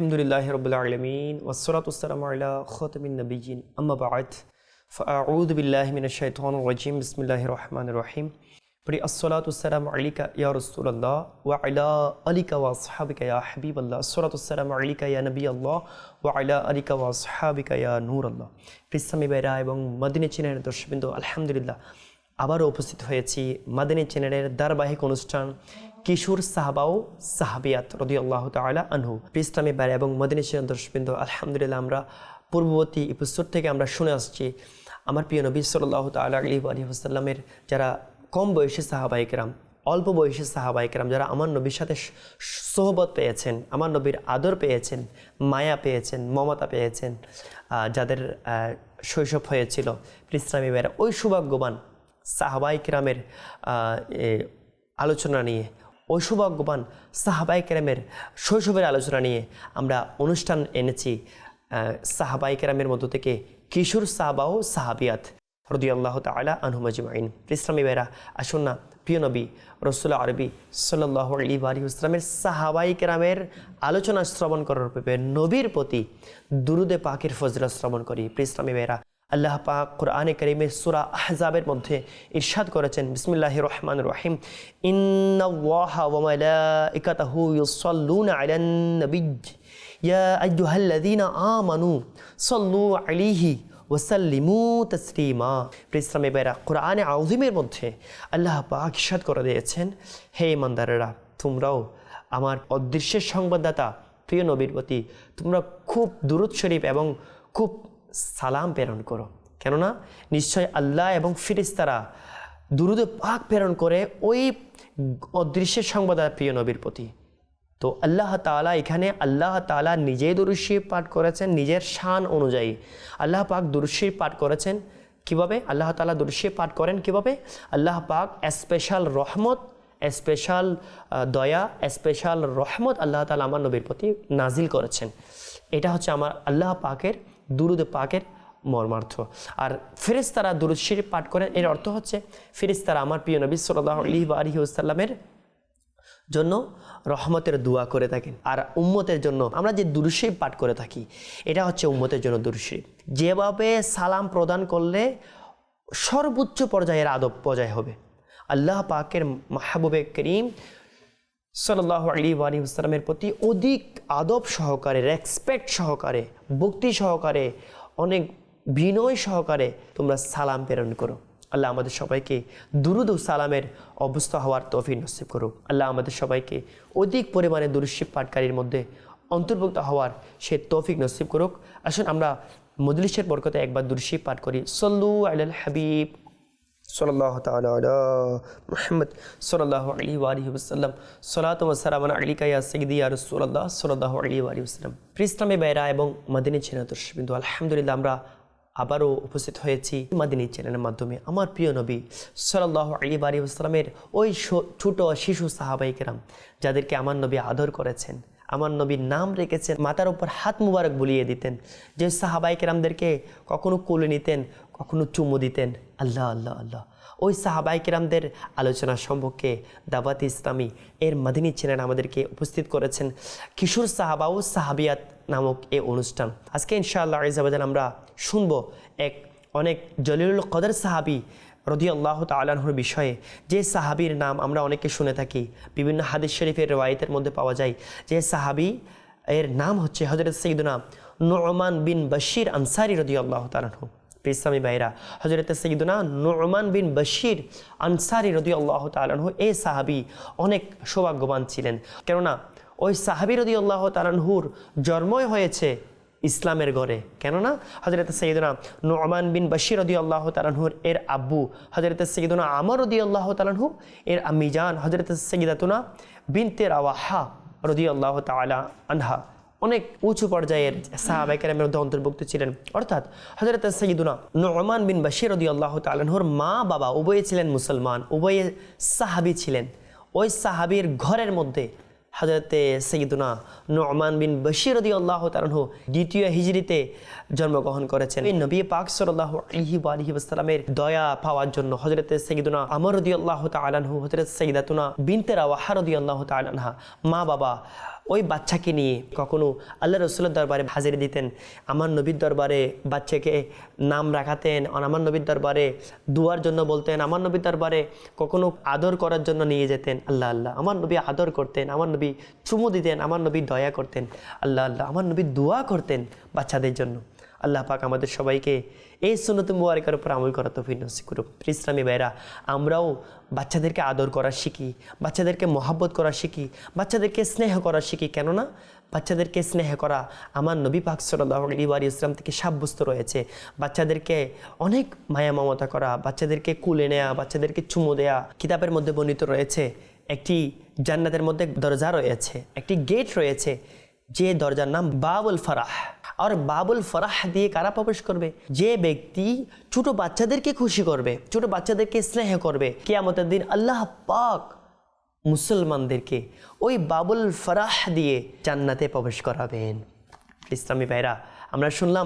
الحمد لله رب العالمين والصلاة والسلام على خاتم النبيين أما بعد فأعوذ بالله من الشيطان الرجيم بسم الله الرحمن الرحيم পড়ি আসসালাতু সালামু আলাইকা ইয়া রাসূলুল্লাহ ওয়া আলা আলিকা ওয়া আসহাবিকা ইয়া হাবিবাল্লাহ আসসালাতু সালামু আলাইকা ইয়া নবিয়াল্লাহ ওয়া আলা আলিকা ওয়া আসহাবিকা ইয়া নূরাল্লাহ প্রিসামি বাইরা এবং মদিনী চ্যানেলের দর্শকবৃন্দ আলহামদুলিল্লাহ আবারও উপস্থিত হয়েছি মাদিনী চ্যানেলের ধারাবাহিক অনুষ্ঠান কিশোর সাহাবাও সাহাবিয়াত রদি আল্লাহ তালা আনহু ইসলামী বাইরে এবং মদিনী চ্যানেল আলহামদুলিল্লাহ আমরা পূর্ববর্তী এপিসোড থেকে আমরা শুনে আসছি। আমার প্রিয় নবী সাল্লাহ তাল্লাহ আলী আলী আসাল্লামের যারা কম বয়সী সাহাবাইকরাম অল্প বয়সী সাহাবাইকরাম যারা আমার নবীর সাথে সোহবত পেয়েছেন, আমার নবীর আদর পেয়েছেন, মায়া পেয়েছেন, মমতা পেয়েছেন যাদের শৈশব হয়েছিল ইসলামী বেরা ওই সৌভাগ্যবান সাহাবাই কিরামের আলোচনা নিয়ে ওই সাহাবাই কেরামের শৈশবের আলোচনা নিয়ে আমরা অনুষ্ঠান এনেছি আহ, সাহাবাই কেরামের মধ্য থেকে কিশোর সাহাবাও সাহাবিয়াত রদি আল্লাহ তালা আনহুমাজিমাইন ইসলামী বেরা আসুন না প্রিয় নবী রসুল্লাহ আরবি সাল্লাহ আলী আলী ইসলামের সাহাবাই কেরামের আলোচনা শ্রবণ করার পূর্বে নবীর প্রতি দুরুদে পাকের ফজলা শ্রবণ করি। প্রিয় ইসলামী বেরা আল্লাহ পাক কোরআনে করিমের সুরা আহজাবের মধ্যে ইরশাদ করেছেন। বিসমিল্লাহ রহমান রহিম। ইন্নাল্লাহা ওয়াসাল্লিমু তাসলিমা। ইসলামে বেরা কোরআনে আউজিমের মধ্যে আল্লাহ পাক ইরশাদ করে দিয়েছেন, হে ইমানদারেরা, তোমরাও আমার অদৃশ্যের সংবাদদাতা, প্রিয় নবীর প্রতি তোমরা খুব দুরুদ শরীফ এবং খুব সালাম প্রেরণ করো। কেননা নিশ্চয় আল্লাহ এবং ফিরিস্তারা দুরুদে পাক প্রেরণ করে ওই অদৃশ্যের সংবাদদাতা প্রিয় নবীর প্রতি। তো আল্লাহ তাআলা এখানে আল্লাহ তাআলা নিজেই দুরুশি পাঠ করেছেন, নিজের শান অনুযায়ী। আল্লাহ পাক দুরুশি পাঠ করেছেন কীভাবে? আল্লাহ তালা দুরুশি পাঠ করেন কীভাবে? আল্লাহ পাক স্পেশাল রহমত স্পেশাল দয়া স্পেশাল রহমত আল্লাহ তাআলা আমার নবীর প্রতি নাজিল করেছেন। এটা হচ্ছে আমার আল্লাহ পাকের দুরুদ পাকের মর্মার্থ। আর ফেরেশতারা দুরুদ শরীফ পাঠ করেন, এর অর্থ হচ্ছে ফেরেশতারা আমার প্রিয় নবী ওয়া আলিহি জন্য রহমতের দোয়া করে থাকেন। আর উম্মতের জন্য আমরা যে দুরুশরীফ পাঠ করে থাকি, এটা হচ্ছে উম্মতের জন্য দুরুশরীফ যেভাবে সালাম প্রদান করলে সর্বোচ্চ পর্যায়ের আদব পর্যায় হবে। আল্লাহ পাকের মাহবুবে করিম সাল্লাহ আলী আলী আসসালামের প্রতি অধিক আদব সহকারে রেসপেক্ট সহকারে, ভক্তি সহকারে, অনেক বিনয় সহকারে তোমরা সালাম প্রেরণ করো। আল্লাহ আমাদের সবাইকে দুরুদ সালামের অবস্থা হওয়ার তৌফিক নসিব করুক। আল্লাহ আমাদের সবাইকে অধিক পরিমাণে দুরুশিব পাঠকারীর মধ্যে অন্তর্ভুক্ত হওয়ার সে তৌফিক নসিব করুক। আসুন আমরা মজলিসের বরকতে একবার দুরুশিব পাঠ করি। সল্লু আল হাবিব। সাল্লাহ আলা মুহাম্মদ সাল্লাল্লাহু আলাইহি ওয়া আলিহি ওয়াসাল্লাম। সালাতু ওয়া সালামু আলাইকা ইয়া সাইয়্যিদি ইয়া রাসূলুল্লাহ সাল্লাল্লাহু আলাইহি ওয়া আলিহি ওয়াসাল্লাম। ইসলামে বাইরা এবং মদিনী চ্যানেল দর্শকবৃন্দ আলহামদুলিল্লাহ আমরা আবারও উপস্থিত হয়েছি মাদিনী চ্যানেলের মাধ্যমে। আমার প্রিয় নবী সাল্লাল্লাহু আলাইহি ওয়া আলিহি ওয়াসাল্লামের ওই ছোট শিশু সাহাবাই কেরাম, যাদেরকে আমার নবী আদর করেছেন, আমার নবীর নাম রেখেছেন মাথার উপর হাত মুবারক বুলিয়ে দিতেন, যে সাহাবাই কেরামদেরকে কখনো কোলে নিতেন কখনো চুমু দিতেন। আল্লাহ আল্লাহ আল্লাহ। ওই সাহাবাই কেরামদের আলোচনা সম্পর্কে দাবাত ইসলামী এর মাদিনী চ্যানেল আমাদেরকে উপস্থিত করেছেন কিশোর সাহাবা ও সাহাবিয়াত নামক এ অনুষ্ঠান। আজকে ইনশাআল্লাহ ইজাবাদান আমরা শুনব এক অনেক জলিলুল কদর সাহাবি রদি আল্লাহ তালাহুর বিষয়ে। যে সাহাবির নাম আমরা অনেকে শুনে থাকি। বিভিন্ন হাদিস শরীফের রওয়ায়তের মধ্যে পাওয়া যায় যে সাহাবি এর নাম হচ্ছে হজরত সঈদুনা নোমান বিন বশির আনসারি রদি আল্লাহ তালাহু ইসলামী বাইরা হজরত সঈদুনা নোমান বিন বশির আনসারি রদি আল্লাহ তালাহু এই সাহাবি অনেক সৌভাগ্যবান ছিলেন। কেননা ওই সাহাবি রদি আল্লাহ তালাহুর জন্মই হয়েছে ইসলামের ঘরে। কেননা হজরত সঈদনা নোমান বিন বশির রদি আল্লাহ তালাহুর এর আব্বু হজরত সঈদনা আমর রদি আল্লাহ তালাহু এর আম্মিজান হজরত সঈদাতুনা বিনতে রাওয়াহা রদি আল্লাহ তালা আনহা। অনেক উঁচু পর্যায়ের সাহাবাইকারের মধ্যে অন্তর্ভুক্ত ছিলেন। অর্থাৎ হজরত সঈদুনা নোমান বিন রদি আল্লাহ তালাহুর মা বাবা উভয়ে ছিলেন মুসলমান, উভয়ে সাহাবি ছিলেন। ওই সাহাবির ঘরের মধ্যে হজরতে সঈদুনা নোমান বিন বশির আল্লাহ তালহ দ্বিতীয় হিজড়িতে জন্মগ্রহণ করেছেন। এই নবী পাক সাল্লাহ আলহি আলহি আসসালামের দয়া পাওয়ার জন্য হজরতে সঈদুনা আমর রদি আল্লাহ তালাহু হজরত সঈদাতুনা বিনতে রাওয়াহা রদি আল্লাহ তালাহা মা বাবা ওই বাচ্চাকে নিয়ে কখনো আল্লাহ রসুলের দরবারে হাজির দিতেন, আমার নবীর দরবারে বাচ্চাকে নাম রাখাতেন আমার নবীর দরবারে দুয়ার জন্য বলতেন, আমার নবীর দরবারে কখনো আদর করার জন্য নিয়ে যেতেন, আল্লাহ আল্লাহ। আমার নবী আদর করতেন, আমার নবী চুমু দিতেন, আমার নবী দয়া করতেন, আল্লাহ আল্লাহ। আমার নবী দোয়া করতেন বাচ্চাদের জন্য। আল্লাহ পাক আমাদের সবাইকে এই সুনত মুবারকের উপর আমল করা তফিক নসিব করুক। ইসলামী ভাইরা আমরাও বাচ্চাদেরকে আদর করা শিখি, বাচ্চাদেরকে মহাব্বত করা শিখি, বাচ্চাদেরকে স্নেহ করা শিখি। কেননা বাচ্চাদেরকে স্নেহ করা আমার নবী পাক সাল্লাহ আলী ইসলাম থেকে সাব্যস্ত রয়েছে। বাচ্চাদেরকে অনেক মায়া মমতা করা, বাচ্চাদেরকে কুলে নেওয়া বাচ্চাদেরকে চুমো দেয়া কিতাবের মধ্যে বর্ণিত রয়েছে। একটি জান্নাতের মধ্যে দরজা রয়েছে, একটি গেট রয়েছে। যে দরজার নাম বাবুল ফারাহ। আর বাবুল ফরাহ দিয়ে কারা প্রবেশ করবে? যে ব্যক্তি ছোট বাচ্চাদেরকে খুশি করবে, ছোট বাচ্চাদেরকে স্নেহ করবে, কেয়ামতের দিন আল্লাহ পাক মুসলমানদেরকে ওই বাবুল ফরাহ দিয়ে জান্নাতে প্রবেশ করাবেন। ইসলামী ভাইরা, আমরা শুনলাম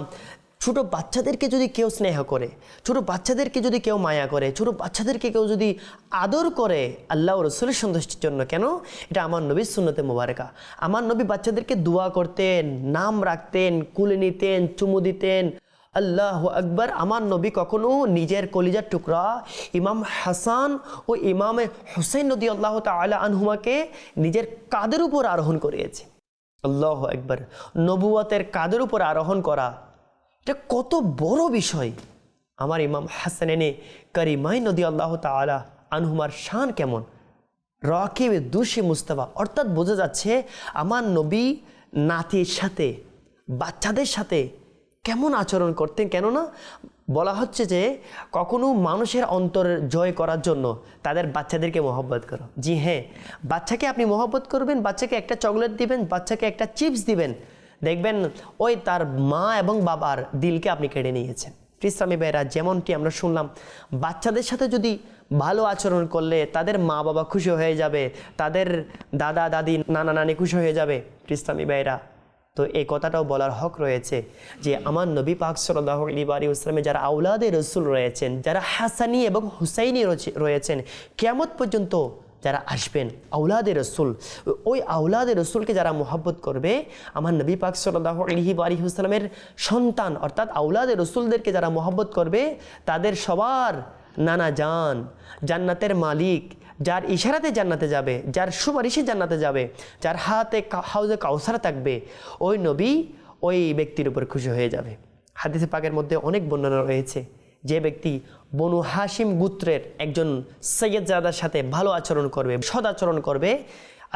ছোট বাচ্চাদেরকে যদি কেউ স্নেহ করে, ছোট বাচ্চাদেরকে যদি কেউ মায়া করে, ছোট বাচ্চাদেরকে কেউ যদি আদর করে, আল্লাহ রসুলের সন্তুষ্টির জন্য কেন? এটা আমার নবীর সুন্নতে মোবারকা। আমার নবী বাচ্চাদেরকে দোয়া করতেন, নাম রাখতেন, কুলে নিতেন, চুমু দিতেন। আল্লাহ আকবর, আমার নবী কখনো নিজের কলিজার টুকরা ইমাম হাসান ও ইমামে হুসেন নদী আল্লাহ তালা আনহুমাকে নিজের কাদের উপর আরোহণ করিয়েছে? আল্লাহ একবার নবুয়াতের কাদের উপর আরোহণ করা এটা কত বড় বিষয়। আমার ইমাম হাসান এনে করিমাই নদী আল্লাহ তালা আনহুমার শান কেমন? রকিব দুশি মুস্তফা। অর্থাৎ বোঝা যাচ্ছে আমার নবী নাতির সাথে, বাচ্চাদের সাথে কেমন আচরণ করতেন। কেননা বলা হচ্ছে যে কখনো মানুষের অন্তর জয় করার জন্য তাদের বাচ্চাদেরকে মহব্বত করো। জি হ্যাঁ বাচ্চাকে আপনি মহব্বত করবেন, বাচ্চাকে একটা চকলেট দিবেন, বাচ্চাকে একটা চিপস দিবেন। দেখবেন ওই তার মা এবং বাবার দিলকে আপনি কেড়ে নিয়েছেন। ইসলামী ভাইরা যেমনটি আমরা শুনলাম, বাচ্চাদের সাথে যদি ভালো আচরণ করলে তাদের মা বাবা খুশি হয়ে যাবে, তাদের দাদা, দাদি, নানা, নানি খুশি হয়ে যাবে। ইসলামী ভাইরা তো এই কথাটাও বলার হক রয়েছে যে আমার নবী পাক সাল্লাহ আলী ইসলামে যারা আউলাদে রসুল রয়েছেন, যারা হাসানি এবং হুসাইনি রয়েছেন কেমত পর্যন্ত যারা আসবেন আউলাদে রসুল, ওই আউলাদে রসুলকে যারা মোহাব্বত করবে, আমার নবী পাক সাল্লাহ আলহি আলিহুসালামের সন্তান, অর্থাৎ আউলাদে রসুলদেরকে যারা মোহাব্বত করবে, তাদের সবার নানা জান, জান্নাতের মালিক, যার ইশারাতে জান্নাতে যাবে, যার সুপারিশে জান্নাতে যাবে, যার হাতে হাউজে কাউসার থাকবে, ওই নবী ওই ব্যক্তির উপর খুশি হয়ে যাবে। হাদিসে পাকের মধ্যে অনেক বর্ণনা রয়েছে। যে ব্যক্তি বনু হাসিম গুত্রের একজন সৈয়দ জাদার সাথে ভালো আচরণ করবে সদাচরণ করবে,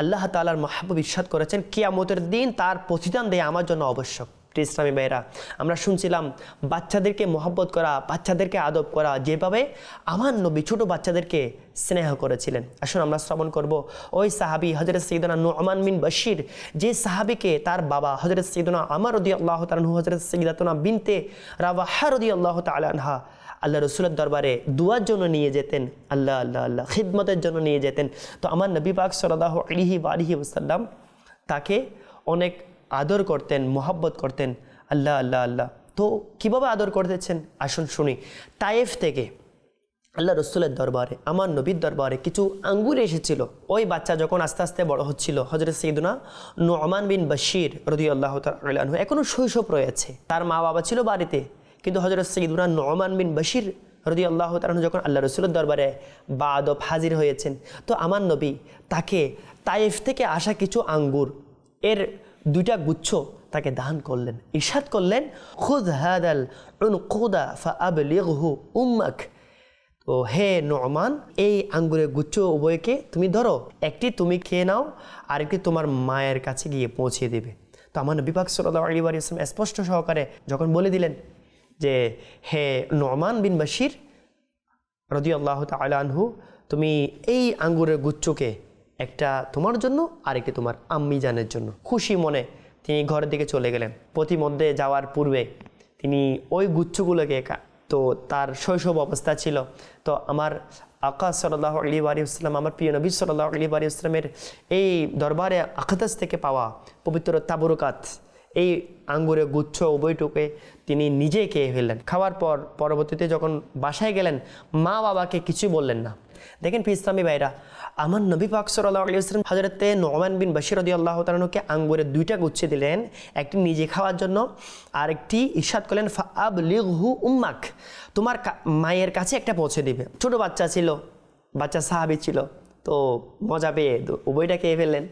আল্লাহ তালার মাহবুব ইস্বাদ করেছেন, কিয়ামতের দিন তার প্রতিদান দেয় আমার জন্য আবশ্যক। ইসলামী ভাইরা আমরা শুনছিলাম বাচ্চাদেরকে মহব্বত করা, বাচ্চাদেরকে আদব করা যেভাবে আমার নবী ছোটো বাচ্চাদেরকে স্নেহ করেছিলেন। আসুন আমরা শ্রবণ করব, ওই সাহাবি হজরত সৈদনা নোমান বিন বশির, যে সাহাবিকে তার বাবা হজরত সৈদনা আমার রদি আল্লাহ তালহু হজরত সৈদাতনা বিনতে রাবাহা রদি আল্লাহ তালানহা আল্লাহ রসুলের দরবারে দুয়ার জন্য নিয়ে যেতেন। আল্লাহ আল্লাহ আল্লাহ, খিদমতের জন্য নিয়ে যেতেন। তো আমার নবী পাক সরদাহ আলিহি আলিহি ওসাল্লাম তাকে অনেক আদর করতেন, মোহাব্বত করতেন। আল্লাহ আল্লাহ আল্লাহ। তো কীভাবে আদর করতেছেন? আসুন শুনি। তায়েফ থেকে আল্লাহ রসুলের দরবারে, আমার নবীর দরবারে কিছু আঙ্গুর এসেছিল। ওই বাচ্চা যখন আস্তে আস্তে বড় হচ্ছিল হজরত সঈদুনা নোমান বিন বশির রদি আল্লাহ তালু এখনও শৈশব রয়েছে। তার মা বাবা ছিল বাড়িতে। কিন্তু হজরত সঈদুনা নোমান বিন বশির রদি আল্লাহ তালু যখন আল্লাহ রসুলের দরবারে বা আদব হাজির হয়েছেন, তো আমার নবী তাকে তাইফ থেকে আসা কিছু আঙ্গুর, এর দুইটা গুচ্ছ তাকে দান করলেন। ইশাদ করলেন, খুদ হাদাল খুদা ফা উম্মাক। তো হে নমান, এই আঙ্গুরের গুচ্ছ উভয়কে তুমি ধরো, একটি তুমি খেয়ে নাও, আরেকটি তোমার মায়ের কাছে গিয়ে পৌঁছে দেবে। তো আমার বিভাগ সাল্লাহ আলী ইসলাম স্পষ্ট সহকারে যখন বলে দিলেন যে, হে নমান বিন বাসির রদি আল্লাহ তালহু তুমি এই আঙ্গুরের গুচ্ছকে একটা তোমার জন্য, আরেকটি তোমার আম্মি জানের জন্য। খুশি মনে তিনি ঘরের দিকে চলে গেলেন। প্রতিমধ্যে যাওয়ার পূর্বে তিনি ওই গুচ্ছগুলোকে তো তার শৈশব অবস্থা ছিল। তো আমার আকাশ সাল্লাহ আলী আলী ইসলাম আমার প্রিয় নবী সাল্লাহ আলী আলী ইসলামের এই দরবারে আকাদাস থেকে পাওয়া পবিত্র তাবরকাত এই আঙ্গুরে গুচ্ছ উভয়টুকে তিনি নিজে খেয়ে ফেললেন। খাওয়ার পর পরবর্তীতে যখন বাসায় গেলেন, মা বাবাকে কিছু বললেন না। দেখেন ফি ইসলামী ভাইরা, আমার নবী পাক সাল্লাহ আলিয়াস্লাম হজরতে নোমান বিন বশির রদি আল্লাহ তালুকে আঙ্গুরের দুইটা গুচ্ছে দিলেন, একটি নিজে খাওয়ার জন্য আর একটি ইরশাদ করলেন ফাব লিহু উম্মাক, তোমার মায়ের কাছে একটা পৌঁছে দিবে। ছোট বাচ্চা ছিল, বাচ্চা সাহাবি ছিল, তো মজা পেয়ে উভয়টা খেয়ে ফেললেন।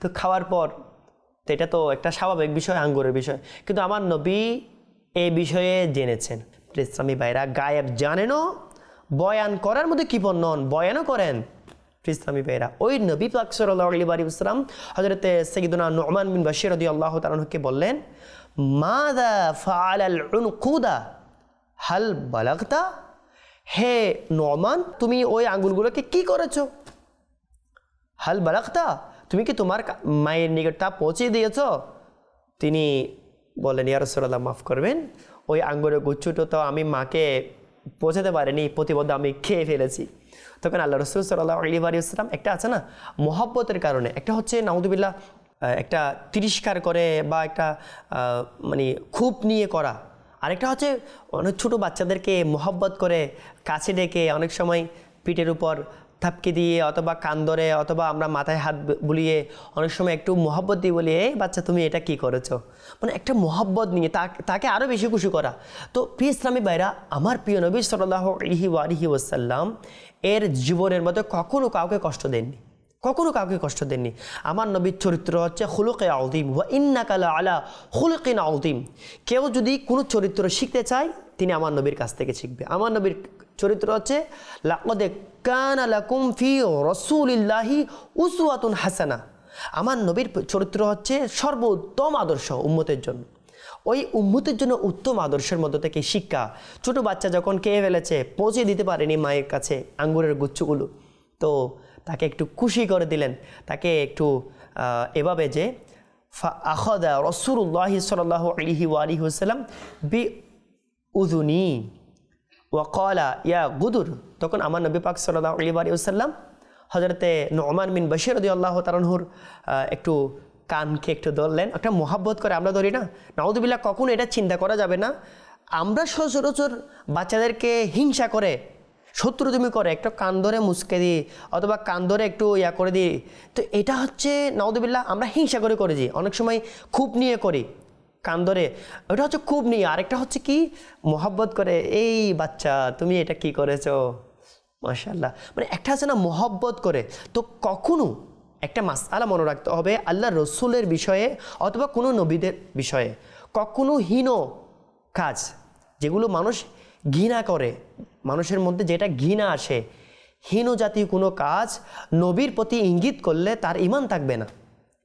তো খাওয়ার পর তো এটা তো একটা স্বাভাবিক বিষয়, আঙ্গুরের বিষয়। কিন্তু আমার নবী এই বিষয়ে জেনেছেন। ইসলামী ভাইরা, গায়েব জানেনও, বয়ান করার মধ্যে কি নন, বয়ানও করেন। ইসলামী ভাইরা, ওই নবী পাক সাল্লাহ আলী ইসলাম হজরতে সঈদুনা নোমান বিন বাশির রদি আল্লাহ তালকে বললেন মাদা ফাল কুদা হাল বালাগতা? হে নমান, তুমি ওই আঙ্গুলগুলোকে কি করেছ? হাল বালাক্তা তুমি কি তোমার মায়ের নিকট তা পৌঁছে দিয়েছ? তিনি বলেন ইয়ারসোল্লাহ মাফ করবেন। ওই আঙ্গুরের গুচ্ছুটো তো আমি মাকে পৌঁছাতে পারিনি প্রতিবদ্ধ আমি খেয়ে ফেলেছি। তখন আল্লাহ রসুল সাল্লাহ আলী আলী ইসলাম একটা আছে না, মহব্বতের কারণে, একটা হচ্ছে নাউদুবিল্লাহ একটা তিরস্কার করে বা একটা মানে খুব নিয়ে করা। আরেকটা হচ্ছে অনেক ছোটো বাচ্চাদেরকে মহব্বত করে কাছে ডেকে অনেক সময় পিঠের উপর থাপকে দিয়ে অথবা কান ধরে অথবা আমরা মাথায় হাত বুলিয়ে অনেক সময় একটু মহব্বত দিয়ে বলি, এই বাচ্চা, তুমি এটা কি করেছ? মানে একটা মহব্বত নিয়ে তাকে আরও বেশি খুশি করা। তো প্রিয় ইসলামী ভাইরা, আমার প্রিয় নবী সাল্লাহ আলহি আলহি ওয়াসাল্লাম এর জীবনের মধ্যে কখনো কাউকে কষ্ট দেননি। কখনো কাউকে কষ্ট দেননি। আমার নবীর চরিত্র হচ্ছে হুলুকে আউদিম ওয়া ইন্নাকালা আলা হুলুকিন আউদিম কেউ যদি কোনো চরিত্র শিখতে চায়, তিনি আমার নবীর কাছ থেকে শিখবে। আমার নবীর চরিত্র হচ্ছে লাকদে কান লাকুম ফি রসুলিল্লাহি উসওয়াতুন হাসানা। আমার নবীর চরিত্র হচ্ছে সর্বোত্তম আদর্শ উম্মতের জন্য। ওই উম্মতের জন্য উত্তম আদর্শের মধ্য থেকে শিক্ষা। ছোট বাচ্চা যখন খেয়ে ফেলেছে, পৌঁছে দিতে পারেনি মায়ের কাছে আঙ্গুরের গুচ্ছগুলো। তো তাকে একটু খুশি করে দিলেন। তাকে একটু এভাবে যে আহদা রসুল্লাহ সাল্লাহ আলিহি আলিহি হুসালাম বি উদুনি ওয়াকলা ইয়া গুদুর তখন আমার নবী পাক সাল্লাহ আলী আলী সাল্লাম হজরতে নোমান বিন বশির রদি আল্লাহ তালানহুর একটু কানকে একটু ধরলেন। একটা মোহাব্বত করে আমরা ধরি না। নাউদুবিল্লাহ কখনো এটা চিন্তা করা যাবে না। আমরা সচরাচর বাচ্চাদেরকে হিংসা করে শত্রু তুমি করে, একটা কান ধরে মুসকে দিই অথবা কান ধরে একটু ইয়া করে দিই। তো এটা হচ্ছে নাউদুবিল্লাহ আমরা হিংসা করে করে দিই অনেক সময় খুব নিয়ে করি। কান ধরে, ওটা হচ্ছে খুব নিয়ে। আরেকটা হচ্ছে কি, মোহাব্বত করে, এই বাচ্চা, তুমি এটা কি করেছ? মাশাল্লাহ মানে একটা আছে না, মোহব্বত করে। তো কখনো একটা মাস মাসালা মনে রাখতে হবে আল্লাহ রসুলের বিষয়ে অথবা কোনো নবীদের বিষয়ে। কখনো হীন কাজ, যেগুলো মানুষ ঘৃণা করে, মানুষের মধ্যে যেটা ঘৃণা আসে। হীন জাতীয় কোনো কাজ নবীর প্রতি ইঙ্গিত করলে তার ইমান থাকবে না।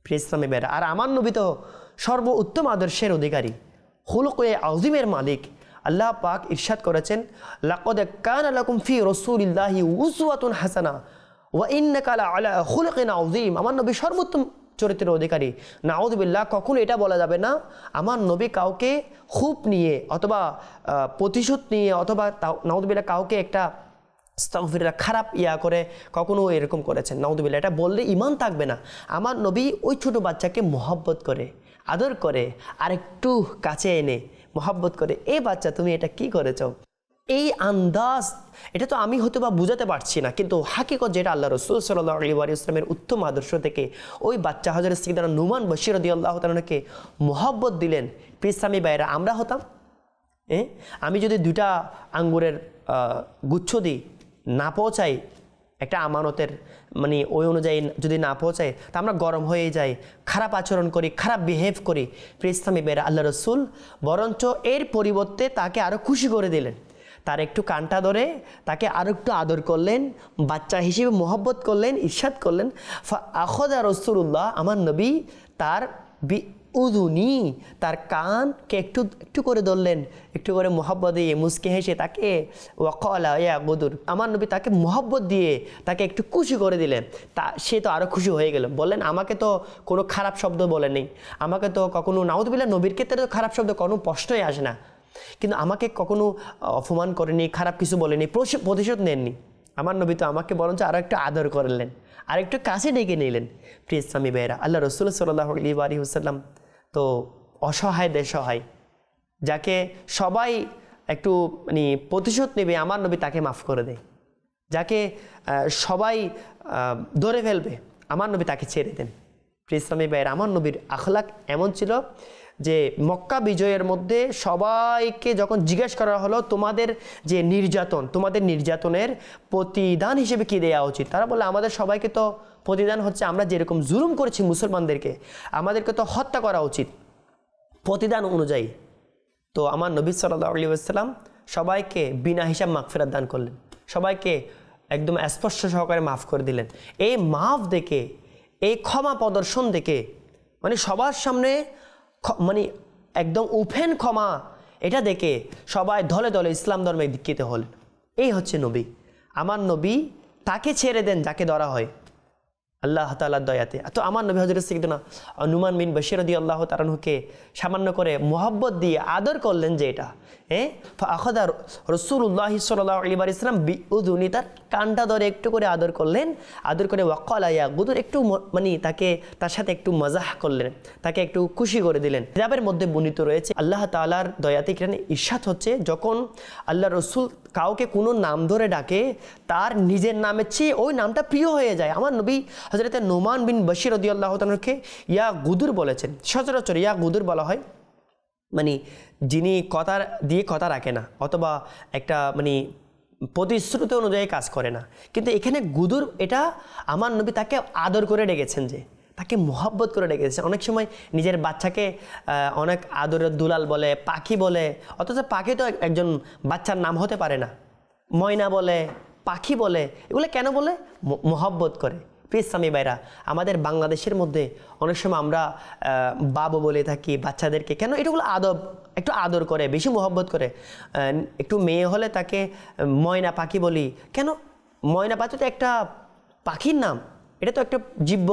প্রিয় ইসলামী বেড়া আর আমার নবী তো সর্ব উত্তম আদর্শের অধিকারী। হুলুকে আজিমের মালিক। আল্লাহ পাক ইরশাদ করেছেন, লাকদ কান লাকুম ফি রসুলিল্লাহি উসওয়াতুন হাসানা, ওয়া ইন্নাকা আলা খুলুকিন আযীম। আমার নবী সর্বোত্তম চরিত্রের অধিকারী। নাউদুবিল্লাহ কখনো এটা বলা যাবে না, আমার নবী কাউকে খুব নিয়ে অথবা প্রতিশোধ নিয়ে অথবা নাউদুবিল্লাহ কাউকে একটা আস্তাগফিরুল্লাহ খারাপ ইয়া করে কখনো এরকম করেছেন। নাউদুবিল্লাহ এটা বললে ইমান থাকবে না। আমার নবী ওই ছোট বাচ্চাকে মোহাব্বত করে। আদর করে আর একটু কাছে এনে মোহাব্বত করে, এ বাচ্চা, তুমি এটা কি করেছ? এই আন্দাজ, এটা তো আমি হয়তো বা বুঝাতে পারছি না, কিন্তু হাকিকত যেটা আল্লাহ রসুল সাল্লাহ আলী ইসলামের উত্তম আদর্শ থেকে ওই বাচ্চা হজরত সিকদানা নুমান বশির রদি আল্লাহ তালকে মোহাব্বত দিলেন পিসামি বাইরা আমরা হতাম? আমি যদি দুটা আঙ্গুরের গুচ্ছ দিই, না পৌঁছাই একটা আমানতের মানে ওই অনুযায়ী যদি না পৌঁছায়, তা আমরা গরম হয়ে যাই, খারাপ আচরণ করি, খারাপ বিহেভ করি প্রিস্তামি বেরা আল্লাহ রসুল, বরঞ্চ এর পরিবর্তে তাকে আরও খুশি করে দিলেন। তার একটু কানটা ধরে, তাকে আরও একটু আদর করলেন, বাচ্চা হিসেবে মোহব্বত করলেন ঈর্ষাদ করলেন। আখদা রসুল্লাহ আমার নবী তার উদুনি তার কানকে একটু একটু করে ধরলেন, একটু করে মোহাব্বত দিয়ে মুসকে হেসে তাকে গুদুর আমার নবী তাকে মোহাব্বত দিয়ে তাকে একটু খুশি করে দিলেন। তা, সে তো আরও খুশি হয়ে গেল। বললেন, আমাকে তো কোনো খারাপ শব্দ বলেনি আমাকে তো কখনো নাউদুবিল্লাহ নবীর ক্ষেত্রে তো খারাপ শব্দ কোনো প্রশ্নই আসে না। কিন্তু আমাকে কখনো অপমান করেনি খারাপ কিছু বলেনি প্রতিশোধ নেননি। আমার নবী তো আমাকে বরঞ্চ আরও একটু আদর করলেন, আর একটু কাছে ডেকে নিলেন। প্রিয় ইসলামী বেহরা আল্লাহ রসুল সাল্লাহ আলী আলী হুসাল্লাম তো অসহায় দেশহায় যাকে সবাই একটু মানে প্রতিশোধ নেবে, আমার নবী তাকে মাফ করে দেয়। যাকে সবাই ধরে ফেলবে, আমার নবী তাকে ছেড়ে দেন। ইসলামী ভাইয়ের, আমার নবীর আখলাক এমন ছিল যে, মক্কা বিজয়ের মধ্যে সবাইকে যখন জিজ্ঞেস করা হলো, তোমাদের যে নির্যাতন, তোমাদের নির্যাতনের প্রতিদান হিসেবে কি দেওয়া উচিত? তারা বলে আমাদের সবাইকে তো প্রতিদান হচ্ছে আমরা যেরকম জুলুম করেছি মুসলমানদেরকে, আমাদেরকে তো হত্যা করা উচিত। প্রতিদান অনুযায়ী। তো আমার নবী সাল্লাহ আলী আসসালাম সবাইকে বিনা হিসাব মাগফেরাত দান করলেন। সবাইকে একদম স্পষ্ট সহকারে মাফ করে দিলেন। এই মাফ দেখে, এই ক্ষমা প্রদর্শন দেখে মানে সবার সামনে মানে একদম উফেন ক্ষমা, এটা দেখে সবাই দলে দলে ইসলাম ধর্মে দীক্ষিত হলেন। এই হচ্ছে নবী। আমার নবী তাকে ছেড়ে দেন যাকে ধরা হয়। আল্লাহ তালার দয়াতে। তো আমার নবী হজরত সিকদনা নুমান মিন বশির দিয়ে আল্লাহ তালাহুকে সামান্য করে মোহাব্বত দিয়ে আদর করলেন যে এটা। হ্যাঁ? আখদা রসুল্লাহ সাল্লাহ আলিবার ইসলাম উনি তার কানটা ধরে একটু করে আদর করলেন। আদর করে ওয়াক্কালাইয়া গুদুর একটু মানে তাকে, তার সাথে একটু মজাহ করলেন। তাকে একটু খুশি করে দিলেন। কিতাবের মধ্যে বর্ণিত রয়েছে, আল্লাহ তালার দয়াতে এখানে ঈর্ষাদ হচ্ছে যখন আল্লাহ রসুল কাউকে কোনো নাম ধরে ডাকে, তার নিজের নামের চেয়ে ওই নামটা প্রিয় হয়ে যায়। আমার নবী হজরতে নোমান বিন বশির রদি আল্লাহ তালকে ইয়া গুদুর বলেছেন। সচরাচর ইয়া গুদুর বলা হয় মানে যিনি কথা দিয়ে কথা রাখে না, অথবা একটা মানে প্রতিশ্রুতি অনুযায়ী কাজ করে না। কিন্তু এখানে গুদুর এটা আমার নবী তাকে আদর করে ডেকেছেন যে, তাকে মোহাব্বত করে ডেকেছে অনেক সময় নিজের বাচ্চাকে অনেক আদরের দুলাল বলে, পাখি বলে, অথচ পাখি তো একজন বাচ্চার নাম হতে পারে না। ময়না বলে, পাখি বলে, এগুলো কেন বলে? মোহাব্বত করে। প্রিয় স্বামী ভাইরা, আমাদের বাংলাদেশের মধ্যে অনেক সময় আমরা বাবু বলে থাকি, বাচ্চাদেরকে, কেন এটাগুলো আদব? একটু আদর করে, বেশি মোহব্বত করে। একটু মেয়ে হলে তাকে ময়না পাখি বলি। কেন? ময়না পাখি তো একটা পাখির নাম। এটা তো একটা জীব্য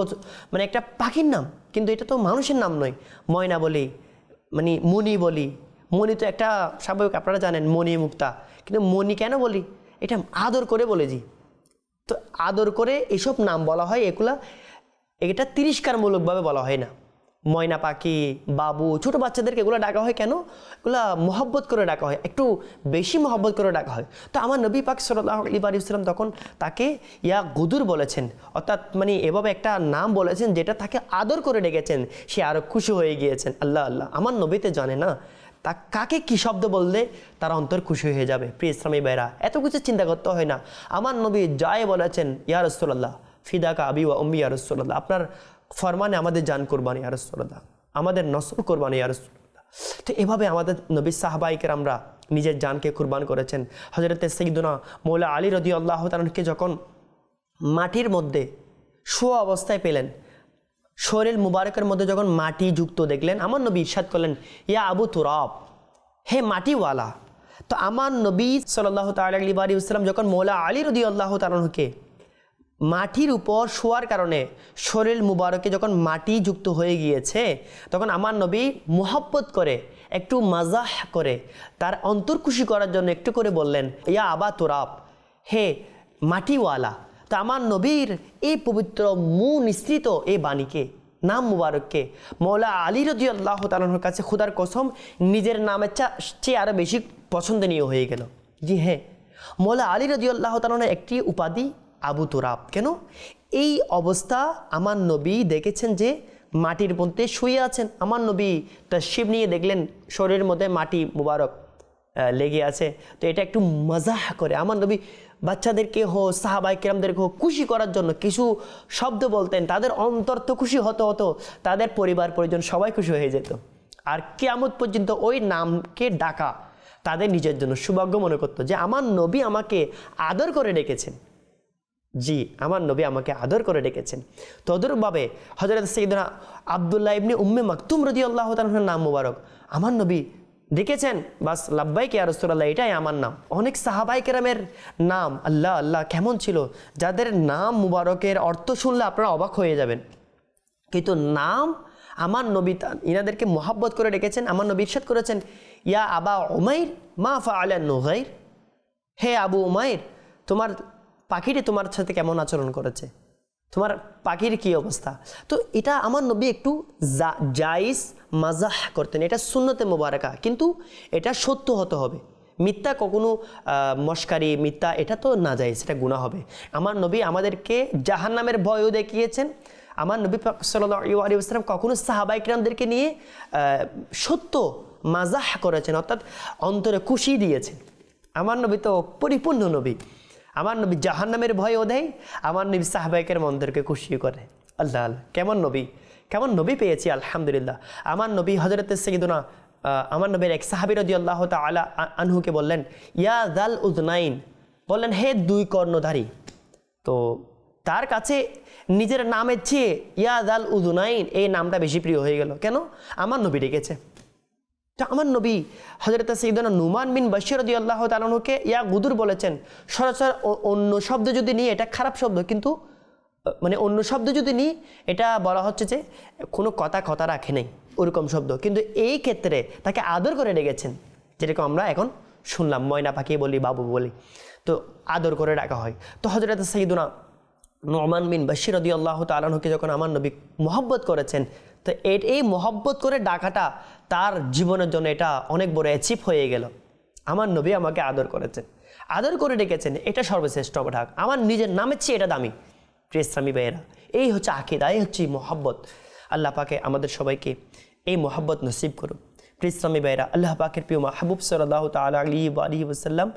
মানে একটা পাখির নাম। কিন্তু এটা তো মানুষের নাম নয়। ময়না বলি মানে মণি বলি। মণি তো একটা স্বাভাবিক, আপনারা জানেন, মণি মুক্তা। কিন্তু মণি কেন বলি? এটা আদর করে বলেছি তো আদর করে এসব নাম বলা হয়, এগুলা, এটা তিরস্কারমূলকভাবে বলা হয় না। ময়না পাখি, বাবু, ছোট বাচ্চাদেরকে এগুলো ডাকা হয় কেন? এগুলা মহব্বত করে ডাকা হয়, একটু বেশি মহব্বত করে ডাকা হয়। তো আমার নবী পাক সাল্লাহ ইসলাম তখন তাকে ইয়া গুদুর বলেছেন, অর্থাৎ মানে এভাবে একটা নাম বলেছেন যেটা তাকে আদর করে ডেকেছেন, সে আরও খুশি হয়ে গিয়েছেন। আল্লাহ আল্লাহ, আমার নবীতে জানে না, তা কাকে কি শব্দ বললে তার অন্তর খুশি হয়ে যাবে। প্রিয় ইসলামী ভাইরা এত কিছু চিন্তা করতে হয় না। আমার নবী যাই বলেছেন, ইয়া রসুল্লাহ ফিদাকা আবি ওয়া উম্মি ইয়া রসুল্লাহ আপনার ফরমানে আমাদের জান কোরবানি রসুল্লাহ আমাদের নসল কোরবানি, ইয়া রসুল্লাহ তো এভাবে আমাদের নবী সাহাবাইকের আমরা নিজের জানকে কুরবান করেছেন। হজরতে সঈদুনা মৌলা আলী রদি আল্লাহ তালকে যখন মাটির মধ্যে শোয়া অবস্থায় পেলেন, শরীর মুবারকের মধ্যে যখন মাটি যুক্ত দেখলেন, আমার নবী ইরশাদ করলেন, ইয়া আবু তুরাব, হে মাটিওয়ালা। তো আমার নবী সাল্লাহ তালী বাড়ি ইসলাম যখন মৌলা আলী রদি আল্লাহ তালকে মাটির উপর শোয়ার কারণে শরীর মুবারকে যখন মাটি যুক্ত হয়ে গিয়েছে, তখন আমার নবী মোহাব্বত করে, একটু মাজাহ করে, তার অন্তর খুশি করার জন্য একটু করে বললেন, ইয়া আবা তোরাব, হে মাটিওয়ালা, তা আমার নবীর এই পবিত্র মু নিঃসৃত এই বাণীকে, নাম মুবারককে মৌলা আলী রজি আল্লাহ তালুর কাছে খুদার কসম, নিজের নামের চেয়ে আরও বেশি পছন্দনীয় হয়ে গেল। জি হ্যাঁ মৌলা আলী রজি আল্লাহ তালনের একটি উপাধি আবু তুরাব। কেন? এই অবস্থা আমার নবী দেখেছেন যে মাটির মধ্যে শুয়ে আছেন। আমার নবী শিব নিয়ে দেখলেন, শরীরের মধ্যে মাটি মুবারক লেগে আছে। তো এটা একটু মজাহ করে। আমার নবী বাচ্চাদেরকে হো সাহাবাই কেরামদেরকে হোক, খুশি করার জন্য কিছু শব্দ বলতেন। তাদের অন্তর তো খুশি হতো হতো। তাদের পরিবার, পরিজন সবাই খুশি হয়ে যেত। আর কেয়ামত পর্যন্ত ওই নামকে ডাকা তাদের নিজের জন্য সৌভাগ্য মনে করতো যে আমার নবী আমাকে আদর করে ডেকেছেন। জি, আমার নবী আমাকে আদর করে ডেকেছেন। তদরূপভাবে হজরত সঈদনা আবদুল্লাহ ইবনি উম্মে মাকতুম রদি আল্লাহ তালার নাম মুবারক আমার নবী ডেকেছেন। বাস লাব্বাই কে রসুল্লাহ এটাই আমার নাম। অনেক সাহাবাই কেরামের নাম, আল্লাহ আল্লাহ, কেমন ছিল? যাদের নাম মুবারকের অর্থ শুনলে আপনারা অবাক হয়ে যাবেন। কিন্তু নাম আমার নবী ইনাদেরকে মোহাব্বত করে ডেকেছেন, আমার নবী ইরশাদ করেছেন, ইয়া আবা ওমাইর মা ফা আলা নুগাইর, হে আবু উমাইর, তোমার পাখিটি তোমার সাথে কেমন আচরণ করেছে? তোমার পাখির কি অবস্থা? তো এটা আমার নবী একটু জা- জাইজ মাজাহ করতেন। এটা শূন্যতে মোবারকা, কিন্তু এটা সত্য হতে হবে। মিথ্যা কখনো মস্কারি, মিথ্যা, এটা তো না যায়, সেটা গুণা হবে। আমার নবী আমাদেরকে জাহান্নামের ভয়ও দেখিয়েছেন। আমার নবী সাল্লাম কখনো সাহাবাইকরামদেরকে নিয়ে সত্য মাজাহ করেছেন, অর্থাৎ অন্তরে খুশি দিয়েছেন। আমার নবী তো পরিপূর্ণ নবী। আমার নবী জাহান্নামের ভয়ও দেয়, আমার নবী সাহাবাইকের মন্দিরকে খুশি করে। আল্লাহ আল্লাহ, কেমন নবী? কেমন নবী পেয়েছি? আলহামদুলিল্লাহ। আমার নবী হজরত সঈদুনা আমার নবীর এক সাহাবির আল্লাহ তালা আনহুকে বললেন, ইয়া দাল উদনাইন বললেন, হে দুই কর্ণধারী। তো তার কাছে নিজের নামের চেয়ে, ইয়া দাল উদুনাইন এই নামটা বেশি প্রিয় হয়ে গেল। কেন? আমার নবী ডেকেছে। তো আমার নবী হজরত সঈদনা নুমান বিন বশির রদি আল্লাহ তালুকে ইয়া গুদুর বলেছেন, সরাসরি অন্য শব্দ যদি নিই, এটা খারাপ শব্দ, কিন্তু মানে অন্য শব্দ যদি নিই, এটা বলা হচ্ছে যে কোনো কথা কথা রাখে নেই, ওরকম শব্দ। কিন্তু এই ক্ষেত্রে তাকে আদর করে ডেকেছেন যেরকম আমরা এখন শুনলাম, ময়না পাখি বলি, বাবু বলি, তো আদর করে ডাকা হয়। তো হজরত সঈদুনা নোমান বিন বশির রদি আল্লাহ তালনকে যখন আমার নবী মোহব্বত করেছেন তো এই মোহব্বত করে ডাকাটা তার জীবনের জন্য এটা অনেক বড় অ্যাচিভ হয়ে গেল। আমার নবী আমাকে আদর করেছেন। আদর করে ডেকেছেন, এটা সর্বশ্রেষ্ঠ ডাক আমার নিজের নামের চেয়ে এটা দামি। প্রেসরামি ভাইয়েরা, এই হচ্ছে আকিদা, এই হচ্ছে মহব্বত। আল্লাহ পাকে আমাদের সবাইকে এই মহব্বত নসিব করুন প্রিসলামী ভাইরা আল্লাহ পাকের প্রিয় মাহবুব সাল্লাহ তালা আলী আলী ওসাল্লাম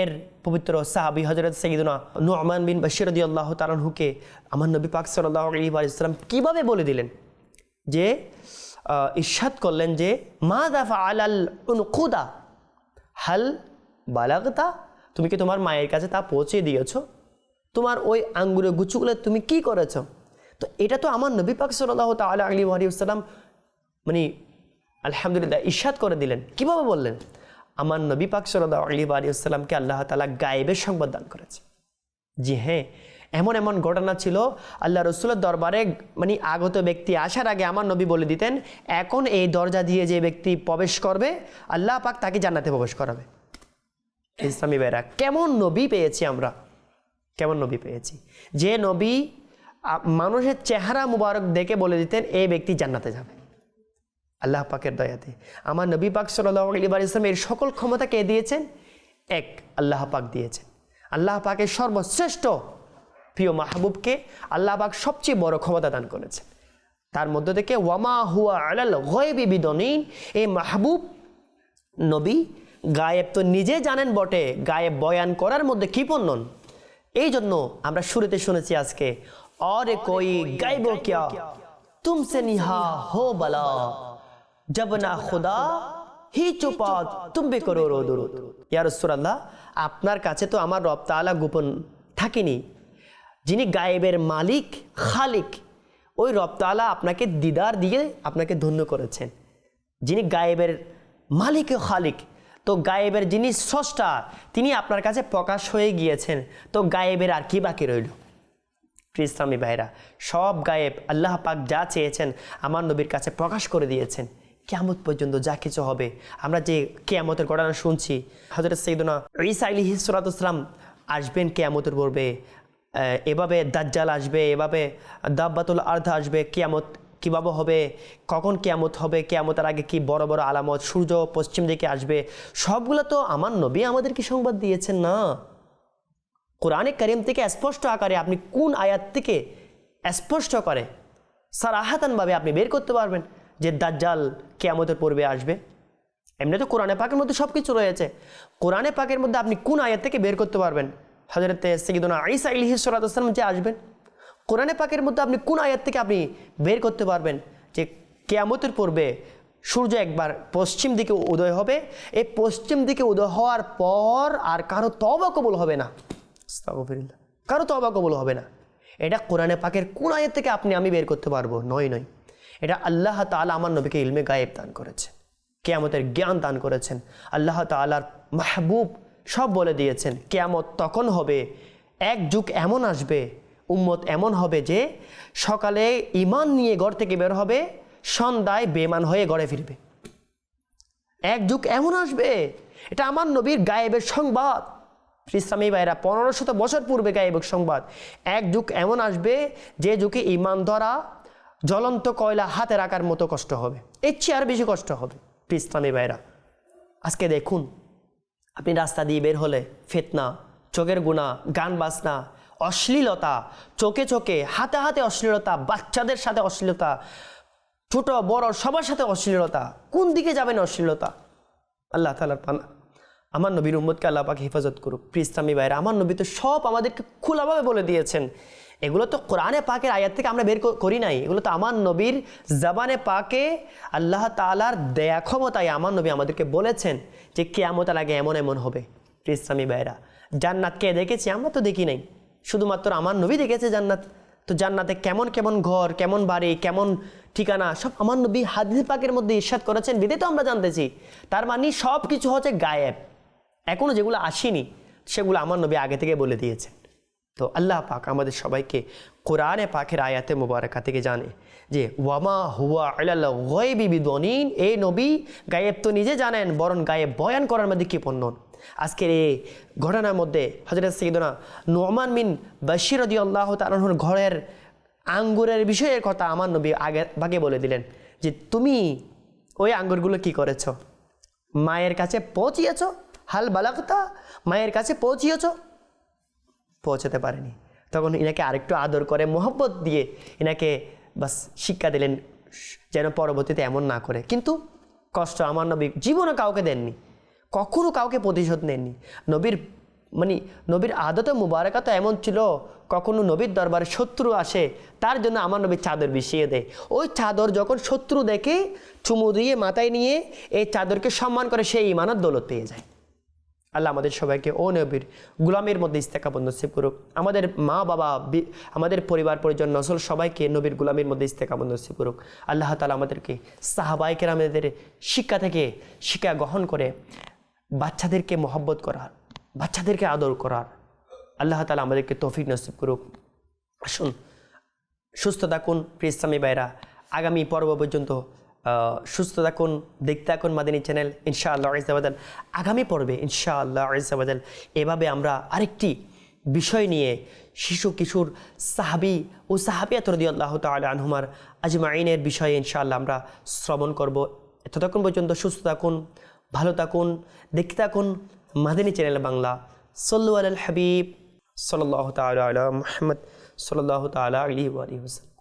এর পবিত্র সাহাবি হজরত সঈদুনা নুরমান বিন বশিরদি আল্লাহ তালানহুকে আমার নবী পাক সাল্লাহ আলী আলাইসাল্লাম কীভাবে বলে দিলেন? যে আহ, করলেন যে মা দাফা আলাল উনকুদা হাল বালাগতা? তুমি কি তোমার মায়ের কাছে তা পৌঁছে দিয়েছ? তোমার ওই আঙ্গুরে গুচুগুলো তুমি কি করেছ? তো এটা তো আমার নবী পাক সাল্লাহ তালা আলী আলিয়াল্লাম মানে আলহামদুলিল্লাহ ইশাদ করে দিলেন। কীভাবে বললেন? আমার নবী পাক সাল্লাহ আলী আলিয়াল্লামকে আল্লাহ তালা গায়েবের সংবাদ দান করেছে। জি হ্যাঁ এমন এমন ঘটনা ছিল, আল্লাহ রসুলের দরবারে মানে আগত ব্যক্তি আসার আগে আমার নবী বলে দিতেন, এখন এই দরজা দিয়ে যে ব্যক্তি প্রবেশ করবে, আল্লাহ পাক তাকে জান্নাতে প্রবেশ করাবে। ইসলামী ভাইরা, কেমন নবী পেয়েছি আমরা? কেমন নবী পেয়েছি? যে নবী মানুষের চেহারা মুবারক দেখে বলে দিতেন, এই ব্যক্তি জান্নাতে যাবে। আল্লাহ পাকের দয়াতে। আমার নবী পাক সাল্লাহ ইসলাম এর সকল ক্ষমতা কে দিয়েছেন? এক, আল্লাহ পাক দিয়েছেন। আল্লাহ পাকের সর্বশ্রেষ্ঠ প্রিয় মাহবুবকে আল্লাহ পাক সবচেয়ে বড় ক্ষমতা দান করেছেন। তার মধ্য থেকে ওয়ামা হুয়া আলাল গয়বি এই মাহবুব নবী গায়েব তো নিজে জানেন বটে, গায়েব বয়ান করার মধ্যে কৃপণ নন এই জন্য আমরা শুরুতে শুনেছি আজকে অরে কই গাইব ক্যা? তুমসে নিহা হো বালা। জব না খুদা, হি চুপা, তুমি করো রোদ রোদ ইয়া রসুরাল্লাহ আপনার কাছে তো আমার রব গোপন থাকেনি। যিনি গায়েবের মালিক, খালিক, ওই রব তাআলা আপনাকে দিদার দিয়ে আপনাকে ধন্য করেছেন। যিনি গায়েবের মালিক ও খালিক, তো গায়েবের যিনি স্রষ্টা, তিনি আপনার কাছে প্রকাশ হয়ে গিয়েছেন, তো গায়েবের আর কি বাকি রইল? ইসলামী ভাইরা সব গায়েব আল্লাহ পাক যা চেয়েছেন আমার নবীর কাছে প্রকাশ করে দিয়েছেন। কেয়ামত পর্যন্ত যা কিছু হবে, আমরা যে কেয়ামতের ঘটনা শুনছি হজরত সৈদনা ঈসা আলী হিসরাতাম আসবেন কেয়ামতের পূর্বে এভাবে দাজ্জাল আসবে, এভাবে দাব্বাতুল আর্ধ আসবে, কেয়ামত কীভাবে হবে, কখন কেয়ামত হবে, কেয়ামতের আগে কি বড় বড় আলামত, সূর্য পশ্চিম দিকে আসবে, সবগুলো তো আমার নবী আমাদেরকে সংবাদ দিয়েছেন না। কোরআনে করিম থেকে স্পষ্ট আকারে আপনি কোন আয়াত থেকে স্পষ্ট করে সারাহাতানভাবে আপনি বের করতে পারবেন যে দাজ্জাল কেয়ামতের পূর্বে আসবে। এমনি তো কোরআনে পাকের মধ্যে সব কিছু রয়েছে। কোরআনে পাকের মধ্যে আপনি কোন আয়াত থেকে বের করতে পারবেন? হজরতে সঈদুনা আইসা ইলিহি সালাতাম যে আসবেন, কোরআনে পাকের মধ্যে আপনি কোন আয়াত থেকে আপনি বের করতে পারবেন যে কেয়ামতের পূর্বে সূর্য একবার পশ্চিম দিকে উদয় হবে, এই পশ্চিম দিকে উদয় হওয়ার পর আর কারও তবা কবুল হবে না। কারও তবা কবুল হবে না। এটা কোরআনে পাকের কোন আয়াত থেকে আপনি আমি বের করতে পারব? নয় নয়। এটা আল্লাহ তাআলা আমার নবীকে ইলমে গায়েব দান করেছে। কেয়ামতের জ্ঞান দান করেছেন। আল্লাহ তাআলার মাহবুব সব বলে দিয়েছেন, কেয়ামত তখন হবে, এক যুগ এমন আসবে, উম্মত এমন হবে যে সকালে ইমান নিয়ে ঘর থেকে বের হবে, সন্ধ্যায় বেমান হয়ে ঘরে ফিরবে। এক যুগ এমন আসবে, এটা আমার নবীর গায়েবের সংবাদ। ইসলামী ভাইরা, পনেরো শত বছর পূর্বে গায়েবের সংবাদ। এক যুগ এমন আসবে, যে যুগে ইমান ধরা, জ্বলন্ত কয়লা হাতে রাখার মতো কষ্ট হবে, এর চেয়ে আর বেশি কষ্ট হবে। ইসলামী ভাইরা, আজকে দেখুন আপনি রাস্তা দিয়ে বের হলে ফেতনা, চোখের গুণা, গান বাজনা, অশ্লীলতা, চোখে চোখে, হাতে হাতে অশ্লীলতা, বাচ্চাদের সাথে অশ্লীলতা, ছোট, বড়, সবার সাথে অশ্লীলতা, কোন দিকে যাবেন অশ্লীলতা? আল্লাহ তালার পানা। আমার নবীর উম্মদকে আল্লাহ পাকে হেফাজত করুক। প্রিস্তামি বাইরে আমার নবী তো সব আমাদেরকে খোলাভাবে বলে দিয়েছেন। এগুলো তো কোরআনে পাকের আয়াত থেকে আমরা বের করি নাই। এগুলো তো আমার নবীর জাবানে পাকে আল্লাহ তালার দেয়া ক্ষমতায় আমার নবী আমাদেরকে বলেছেন। যে কেয়ামত আগে এমন এমন হবে। প্রিস্তামি বাইরা জান্নাত কে দেখেছি? আমরা তো দেখি নাই। শুধুমাত্র আমার নবী দেখেছে জান্নাত। তো জান্নাতে কেমন কেমন ঘর, কেমন বাড়ি, কেমন ঠিকানা, সব আমার নবী হাদিস পাকের মধ্যে ইরশাদ করেছেন বিদে তো আমরা জানতেছি। তার মানে সব কিছু হচ্ছে গায়েব। এখনও যেগুলো আসেনি, সেগুলো আমার নবী আগে থেকে বলে দিয়েছেন। তো আল্লাহ পাক আমাদের সবাইকে কোরআনে পাকের আয়াতে মোবারকা থেকে জানে। যে, ওয়ামা হুয়া আল্লাহ গয়েবি বিদনিন। এই নবী গায়েব তো নিজে জানেন, বরং গায়েব বয়ান করার মধ্যে কি পণ্য? আজকের এই ঘটনার মধ্যে হজরত সৈদনা নোমান মিন বাশির রদি আল্লাহ তালহর ঘরের আঙ্গুরের বিষয়ের কথা আমার নবী আগে ভাগে বলে দিলেন যে, তুমি ওই আঙ্গুরগুলো কি করেছ? মায়ের কাছে পৌঁছিয়েছ? হাল বালাকতা মায়ের কাছে পৌঁছিয়েছ? পৌঁছাতে পারেনি। তখন ইনাকে আরেকটু আদর করে, মোহব্বত দিয়ে ইনাকে বাস শিক্ষা দিলেন, যেন পরবর্তীতে এমন না করে। কিন্তু কষ্ট, আমার নবী জীবনে কাউকে দেননি। কখনো কাউকে প্রতিশোধ নেননি। নবীর মানে নবীর আদত মুবারকা তো এমন ছিল, কখনো নবীর দরবারে শত্রু আসে, তার জন্য আমার নবীর চাদর বিছিয়ে দেয়। ওই চাদর যখন শত্রু দেখে চুমু দিয়ে, মাথায় নিয়ে, এই চাদরকে সম্মান করে, সেই ইমানত দৌলত পেয়ে যায়। আল্লাহ আমাদের সবাইকে, ও নবীর গুলামের মধ্যে ইস্তেকাবত নসিব করুক। আমাদের মা, বাবা আমাদের পরিবার, পরিজন, নসল সবাইকে নবীর গুলামের মধ্যে ইস্তেকাবত নসিব করুক। আল্লাহ তালা আমাদেরকে সাহাবাইকের আমাদের শিক্ষা থেকে শিক্ষা গ্রহণ করে বাচ্চাদেরকে মহব্বত করার, বাচ্চাদেরকে আদর করার আল্লাহ তালা আমাদেরকে তৌফিক নসিব করুক। আসুন, সুস্থ থাকুন, প্রিয় ইসলামী ভাইরা। আগামী পর্ব পর্যন্ত সুস্থ থাকুন, দেখতে থাকুন মাদিনী চ্যানেল, ইনশাআল্লাহ ইজাবাদাল আগামী পর্বে ইনশাআল্লাহ ইজাবাদাল এভাবে আমরা আরেকটি বিষয় নিয়ে শিশু, কিশোর, সাহাবি ও সাহাবিয়াত রদি আল্লাহ তাল আনহুমার আজমাইনের বিষয়ে ইনশাআল্লাহ আমরা শ্রবণ করব। ততক্ষণ পর্যন্ত সুস্থ থাকুন, ভালো থাকুন, দেখতে থাকুন মাদিনী চ্যানেল বাংলা। সল্লু আল হাবিব সাল্লাহ তালা মোহাম্মদ সাল্লাহ তালা আলী আলী হোসেন